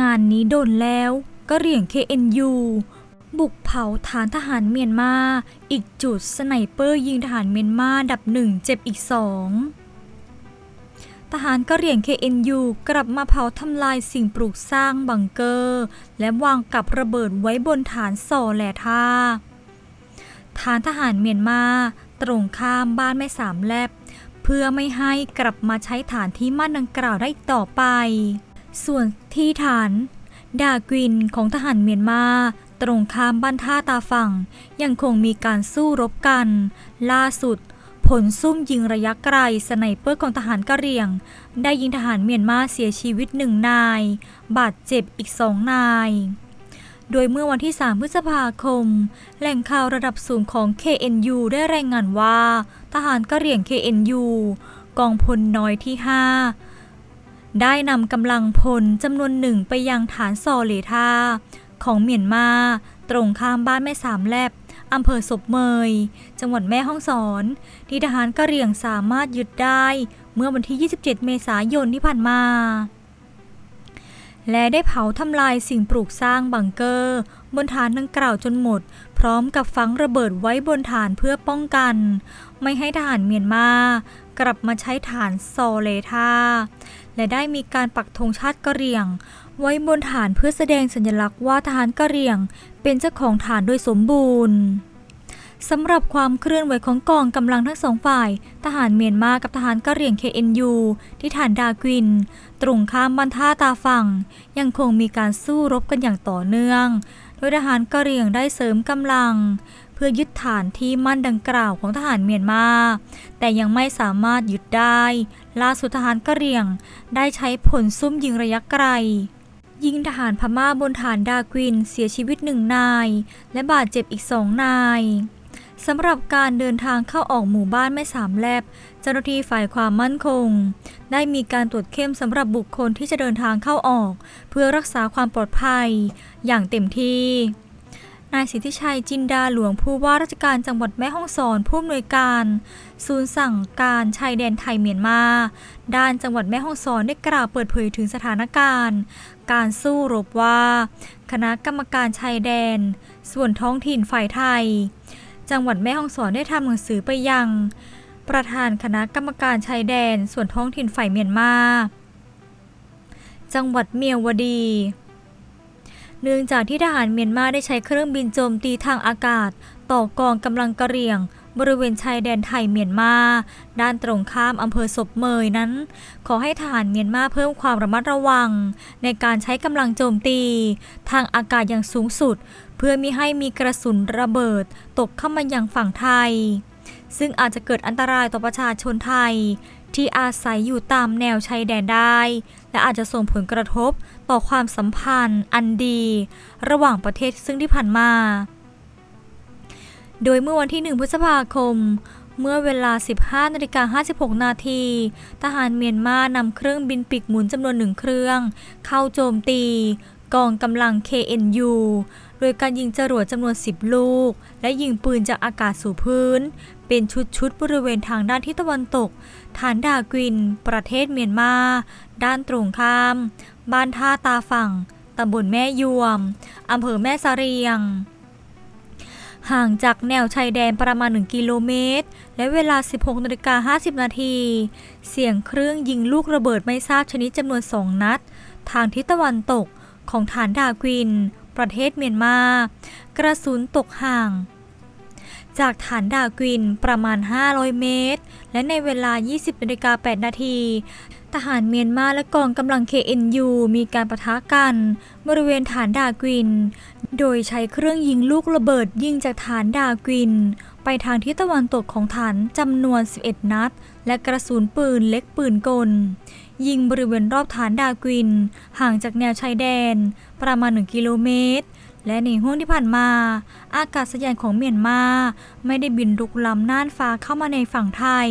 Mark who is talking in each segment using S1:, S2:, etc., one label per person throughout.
S1: งานนี้โดนแล้วก็เหรี่ยง KNU บุกเผาฐานทหารเมียนมา อีกจุดสไนเปอร์ยิงทหารเมียนมาดับหนึ่งเจ็บอีกสองทหารกะเหรี่ยง KNU กลับมาเผาทำลายสิ่งปลูกสร้างบังเกอร์ และวางกับระเบิดไว้บนฐานสอแหลท่าฐานทหารเมียนมา ตรงข้ามบ้านแม่สามแลบ เพื่อไม่ให้กลับมาใช้ฐานที่มั่นดังกล่าวได้อีกต่อไป ส่วนที่ฐาน ดากวินของทหารเมียนมาตรงข้ามบ้านท่าตาฝั่ง ยังคงมีการสู้รบกัน ล่าสุด ผลซุ่มยิงระยะไกลสไนเปอร์ของทหารกะเหรี่ยง ได้ยิงทหารเมียนมาเสียชีวิตหนึ่งนาย บาดเจ็บอีกสองนาย โดยเมื่อวันที่ 3 พฤษภาคม แหล่งข่าวระดับสูงของ KNU ได้รายงานว่า ทหารกะเหรี่ยง KNU กองพลน้อยที่ 5 ได้นำกำลังพลจำนวนหนึ่งไปยังฐานซอเลทาของเมียนมา ตรงข้ามบ้านแม่สามแลบอำเภอศพเมย จังหวัดแม่ฮ่องสอน ที่ทหารกะเหรี่ยงสามารถยึดได้ เมื่อวันที่ 27 เมษายนที่ผ่านมา และได้เผาทำลายสิ่งปลูกสร้างบังเกอร์ บนฐานดังกล่าวจนหมด พร้อมกับฝังระเบิดไว้บนฐานเพื่อป้องกัน ไม่ให้ทหารเมียนมากลับมาใช้ฐานซอเลทา และได้มีการปักธงชาติกะเหรี่ยง ไว้บนฐานเพื่อแสดงสัญลักษณ์ว่าทหารกะเหรี่ยง เป็นเจ้าของฐานโดยสมบูรณ์สำหรับความเคลื่อนไหวของกองกำลังทั้งสองฝ่าย ทหารเมียนมากับทหารกะเหรี่ยง KNU ที่ฐานดากวิน ตรงข้ามบันท่าตาฝั่ง ยังคงมีการสู้รบกันอย่างต่อเนื่อง โดยทหารกะเหรี่ยงได้เสริมกำลัง พื่อยึดฐานที่มั่นดังกล่าวของทหารเมียนมา แต่ยังไม่สามารถยึดได้ ล่าสุดทหารกะเหรี่ยง ได้ใช้ผลซุ่มยิงระยะไกล ยิงทหารพม่าบนฐานดากวินเสียชีวิตหนึ่งนาย และบาดเจ็บอีกสองนายสำหรับการเดินทางเข้าออกหมู่บ้านไม่สามแลบ เจ้าหน้าที่ฝ่ายความมั่นคง ได้มีการตรวจเข้มสำหรับบุคคลที่จะเดินทางเข้าออก เพื่อรักษาความปลอดภัย อย่างเต็มที่ นายสิทธิชัยจินดาหลวงผู้ว่าราชการจังหวัดแม่ฮ่องสอนผู้อำนวยการ ศูนย์สั่งการชายแดนไทยเมียนมา ด้านจังหวัดแม่ฮ่องสอนได้กล่าวเปิดเผยถึงสถานการณ์ การสู้รบว่า คณะกรรมการชายแดน ส่วนท้องถิ่นฝ่ายไทย จังหวัดแม่ฮ่องสอนได้ทำหนังสือไปยัง ประธานคณะกรรมการชายแดน ส่วนท้องถิ่นฝ่ายเมียนมา จังหวัดเมียวดี เนื่องจากที่ทหารเมียนมาได้ใช้เครื่องบินโจมตีทางอากาศ ต่อกองกำลังกะเหรี่ยง บริเวณชายแดนไทยเมียนมา ด้านตรงข้ามอำเภอศพเมยนั้น ขอให้ทหารเมียนมาเพิ่มความระมัดระวัง ในการใช้กำลังโจมตี ทางอากาศอย่างสูงสุด เพื่อมิให้มีกระสุนระเบิด ตกเข้ามายังฝั่งไทย ซึ่งอาจจะเกิดอันตรายต่อประชาชนไทยที่อาศัยอยู่ตามแนวชายแดนได้ และอาจจะส่งผลกระทบต่อความสัมพันธ์ อันดี ระหว่างประเทศซึ่งที่ผ่านมา โดยเมื่อวันที่ 1 พฤษภาคม เมื่อเวลา 15นาฬิกา56 นาที ทหารเมียนมานำเครื่องบินปีกหมุนจำนวนหนึ่งเครื่อง เข้าโจมตี กองกำลัง KNU โดยการยิงจรวดจำนวน 10 ลูก และยิงปืนจากอากาศสู่พื้น เป็นชุดๆบริเวณทางด้านทิศตะวันตก ฐานดากวิน ประเทศเมียนมา ด้านตรงข้าม บ้านท่าตาฝั่ง ตำบลแม่ยวม อำเภอแม่สะเรียง ห่างจากแนวชายแดนประมาณ 1 กิโลเมตร และเวลา 16นาฬิกา50 นาที เสียงเครื่องยิงลูกระเบิดไม่ทราบชนิดจำนวน 2 นัด ทางทิศตะวันตกของฐานดากวิน ประเทศเมียนมา กระสุนตกห่าง จากฐานดากวินประมาณ 500 เมตร และในเวลา 20นาฬิกา8นาทีทหารเมียนมาและกองกำลัง KNU มีการปะทะกัน บริเวณฐานดากวิน โดยใช้เครื่องยิงลูกระเบิดยิงจากฐานดากวิน ไปทางทิศตะวันตกของฐานจำนวน 11 นัด และกระสุนปืนเล็กปืนกล ยิงบริเวณรอบฐานดากวิน ห่างจากแนวชายแดน ประมาณ 1 กิโลเมตร และในห้วงที่ผ่านมา อากาศยานของเมียนมาไม่ได้บินรุกล้ำน่านฟ้าเข้ามาในฝั่งไทย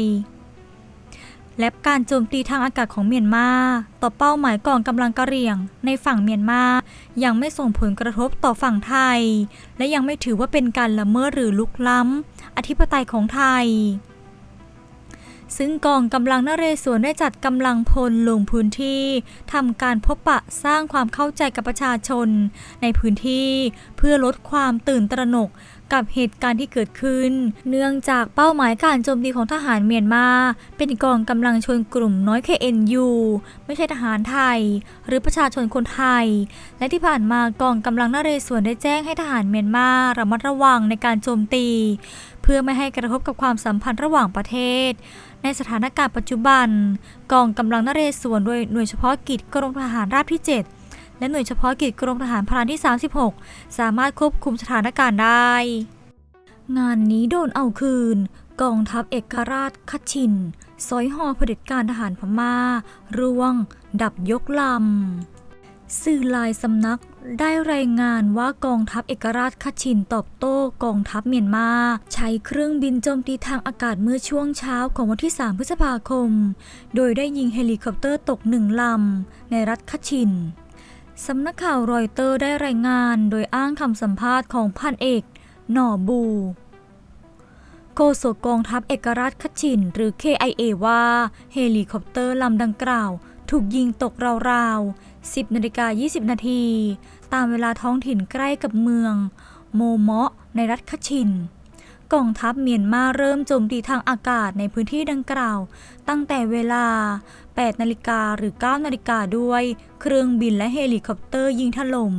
S1: และการโจมตีทางอากาศของเมียนมาต่อเป้าหมายกองกำลังกะเหรี่ยง ในฝั่งเมียนมายังไม่ส่งผลกระทบต่อฝั่งไทย และยังไม่ถือว่าเป็นการละเมิดหรือลุกล้ำอธิปไตยของไทย ซึ่งกองกำลังนเรศวรได้จัดกำลังพลลงพื้นที่ทำการพบปะสร้างความเข้าใจกับประชาชน ในพื้นที่เพื่อลดความตื่นตระหนกกับเหตุการณ์ที่เกิดขึ้น เนื่องจากเป้าหมายการโจมตีของทหารเมียนมา เป็นกองกำลังชนกลุ่มน้อย KNU ไม่ใช่ทหารไทย หรือประชาชนคนไทย และที่ผ่านมากองกำลังนเรศวรได้แจ้งให้ทหารเมียนมาระมัดระวังในการโจมตี เพื่อไม่ให้กระทบกับความสัมพันธ์ระหว่างประเทศในสถานการณ์ปัจจุบัน กองกำลังนเรศวรโดยหน่วยเฉพาะกิจกรมทหารราบที่ 7 และหน่วยเฉพาะกิจกรมทหารพรานที่ 36 สามารถควบคุมสถานการณ์ได้ งานนี้โดนเอาคืน กองทัพเอกราชคัดชินซอยหอเผด็จการทหารพม่า ร่วง ดับยกลำ สื่อหลายสำนักได้รายงานว่ากองทัพเอกราชคัชินตอบโต้กองทัพเมียนมา ใช้เครื่องบินโจมตีทางอากาศเมื่อช่วงเช้าของวันที่ 3 พฤษภาคม โดยได้ยิงเฮลิคอปเตอร์ตกหนึ่งลำในรัฐคัชิน สำนักข่าวรอยเตอร์ได้รายงานโดยอ้างคำสัมภาษณ์ของพันเอก หน่อบู โฆษกกองทัพเอกราชคัดชิน หรือ KIA ว่า เฮลิคอปเตอร์ลำดังกล่าว ถูกยิงตกราวๆ 10นาฬิกา20 นาที ตามเวลาท้องถิ่นใกล้กับเมือง โมเมาะในรัฐคัดชินกองทัพเมียนมาเริ่มโจมตีทางอากาศในพื้นที่ดังกล่าว ตั้งแต่เวลา 8 นาฬิกาหรือ 9 นาฬิกาด้วย เครื่องบินและเฮลิคอปเตอร์ยิงถล่ม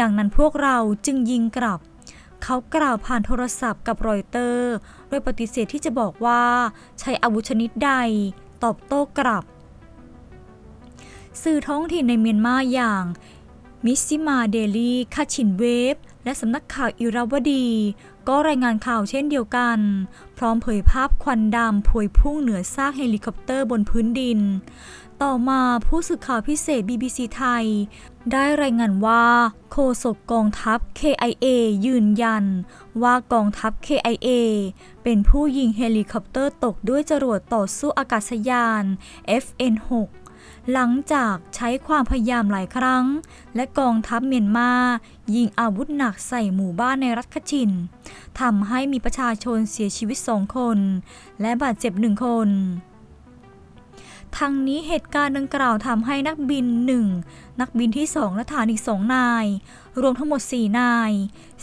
S1: ดังนั้นพวกเราจึงยิงกลับ เขากล่าวผ่านโทรศัพท์กับรอยเตอร์ โดยปฏิเสธที่จะบอกว่าใช้อาวุธชนิดใด ตอบโต้กลับ สื่อท้องถิ่นในเมียนมาอย่างมิสซิมาเดลีคาชินเวฟ และสำนักข่าวอิราวดี ก็รายงานข่าวเช่นเดียวกัน พร้อมเผยภาพควันดำพวยพุ่งเหนือซากเฮลิคอปเตอร์บนพื้นดิน ต่อมาผู้สื่อข่าวพิเศษ BBC ไทย ได้รายงานว่า โฆษกกองทัพ KIA ยืนยัน ว่ากองทัพ KIA เป็นผู้ยิงเฮลิคอปเตอร์ตกด้วยจรวดต่อสู้อากาศยาน FN6 หลังจากใช้ความพยายามหลายครั้ง และกองทัพเมียนมายิงอาวุธหนักใส่หมู่บ้านในรัฐคชินทำให้มีประชาชนเสียชีวิตสองคน และบาดเจ็บหนึ่งคนทั้งนี้เหตุการณ์ดังกล่าวทำให้นักบินหนึ่งนักบินที่สองและฐานอีกสองนาย รวมทั้งหมด 4 นาย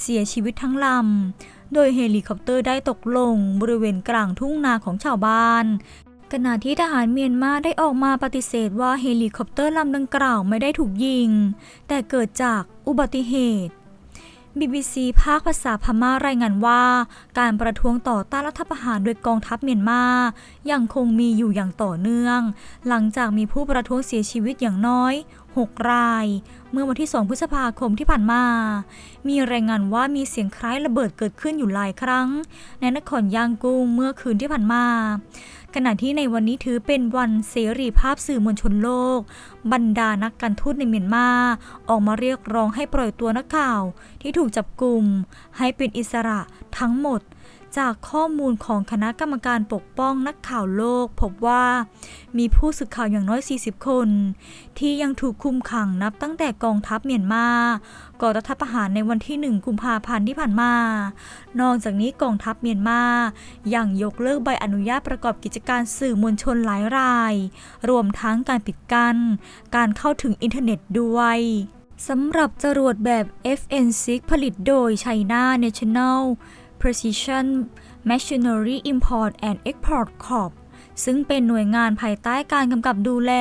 S1: เสียชีวิตทั้งลำ โดยเฮลิคอปเตอร์ได้ตกลงบริเวณกลางทุ่งนาของชาวบ้าน ขณะที่ทหารเมียนมาได้ออกมาปฏิเสธว่าเฮลิคอปเตอร์ลำดังกล่าวไม่ได้ถูกยิง แต่เกิดจากอุบัติเหตุ BBC ภาคภาษาพม่ารายงานว่า การประท้วงต่อต้านรัฐประหารโดยกองทัพเมียนมายังคงมีอยู่อย่างต่อเนื่อง หลังจากมีผู้ประท้วงเสียชีวิตอย่างน้อย 6 ราย เมื่อวันที่ 2 พฤษภาคมที่ผ่านมา มีรายงานว่ามีเสียงคล้ายระเบิดเกิดขึ้นอยู่หลายครั้ง ในนครยางกุ้งเมื่อคืนที่ผ่านมา ขณะที่ในวันนี้ถือเป็นวันเสรีภาพสื่อมวลชนโลก บรรดานักการทูตในเมียนมาออกมาเรียกร้องให้ปล่อยตัวนักข่าว ที่ถูกจับกลุ่มให้เป็นอิสระทั้งหมด จากข้อมูลของคณะกรรมการปกป้องนักข่าวโลก พบว่ามีผู้สื่อข่าวอย่างน้อย 40 คน ที่ยังถูกคุมขังนับตั้งแต่กองทัพเมียนมาก่อรัฐประหารในวันที่ 1 กุมภาพันธ์ที่ผ่านมา นอกจากนี้กองทัพเมียนมายังยกเลิกใบอนุญาตประกอบกิจการสื่อมวลชนหลายราย รวมทั้งการปิดกัน้นการเข้าถึงอินเทอร์เน็ตด้วยสำหรับจรวดแบบ FN6 ผลิตโดย China National Precision Machinery Import and Export Corp ซึ่งเป็นหน่วยงานภายใต้การกำกับดูแล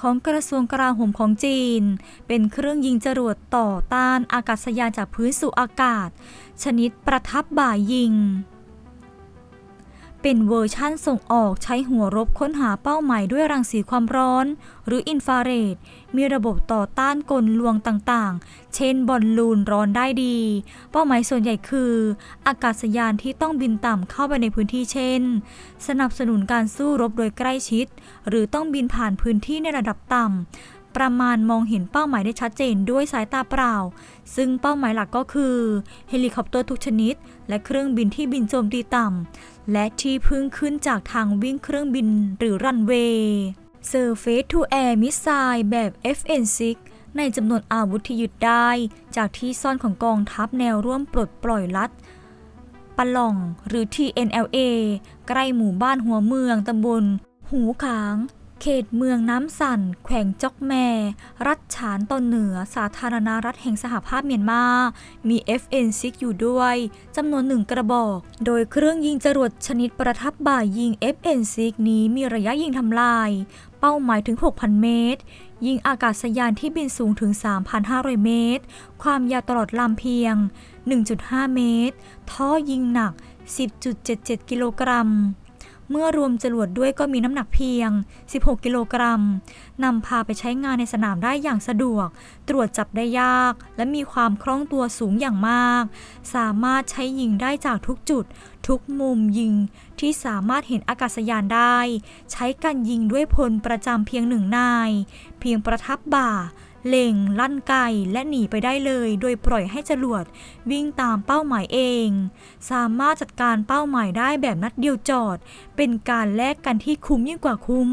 S1: ของกระทรวงกลาโหมของจีน เป็นเครื่องยิงจรวดต่อต้านอากาศยานจากพื้นสู่อากาศ ชนิดประทับบ่ายยิง เป็นเวอร์ชั่นส่งออกใช้หัวรบค้นหาเป้าหมายด้วยรังสีความร้อน หรืออินฟราเรด มีระบบต่อต้านกลลวงต่างๆ เช่นบอลลูนร้อนได้ดี เป้าหมายส่วนใหญ่คือ อากาศยานที่ต้องบินต่ำเข้าไปในพื้นที่เช่น สนับสนุนการสู้รบโดยใกล้ชิด หรือต้องบินผ่านพื้นที่ในระดับต่ำประมาณมองเห็นเป้าหมายได้ชัดเจนด้วยสายตาเปล่า ซึ่งเป้าหมายหลักก็คือ เฮลิคอปเตอร์ทุกชนิด และเครื่องบินที่บินโจมตีต่ำ และที่พึ่งขึ้นจากทางวิ่งเครื่องบินหรือรันเวย์ Surface to Air Missile แบบ FN6 ในจำนวนอาวุธที่ยึดได้ จากที่ซ่อนของกองทัพแนวร่วมปลดปล่อยลัดปปะหล่องหรือ TNLA ใกล้หมู่บ้านหัวเมืองตำบลหูขาง เขตเมืองน้ำสันแขวงจอกแม รัฐฉานตอนเหนือสาธารณรัฐแห่งสหภาพเมียนมา มี FN6 อยู่ด้วยจำนวนหนึ่งกระบอก โดยเครื่องยิงจรวดชนิดประทับบ่ายยิง FN6 นี้มีระยะยิงทำลาย เป้าหมายถึง 6,000 เมตร ยิงอากาศยานที่บินสูงถึง 3,500 เมตร ความยาวตลอดลำเพียง 1.5 เมตร ท่อยิงหนัก 10.77 กิโลกรัม เมื่อรวมจรวดด้วยก็มีน้ำหนักเพียง 16 กิโลกรัมนำพาไปใช้งานในสนามได้อย่างสะดวก ตรวจจับได้ยาก และมีความคล่องตัวสูงอย่างมาก สามารถใช้ยิงได้จากทุกจุด ทุกมุมยิงที่สามารถเห็นอากาศยานได้ ใช้การยิงด้วยพลประจำเพียงหนึ่งนาย เพียงประทับบ่า เล็ง ลั่นไกและหนีไปได้เลย โดยปล่อยให้จรวดวิ่งตามเป้าหมายเอง สามารถจัดการเป้าหมายได้แบบนัดเดียวจอด เป็นการแลกกันที่คุ้มยิ่งกว่าคุ้ม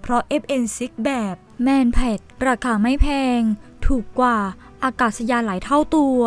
S1: เพราะ FN6 แบบแมนแพดราคาไม่แพง ถูกกว่าอากาศยานหลายเท่าตัว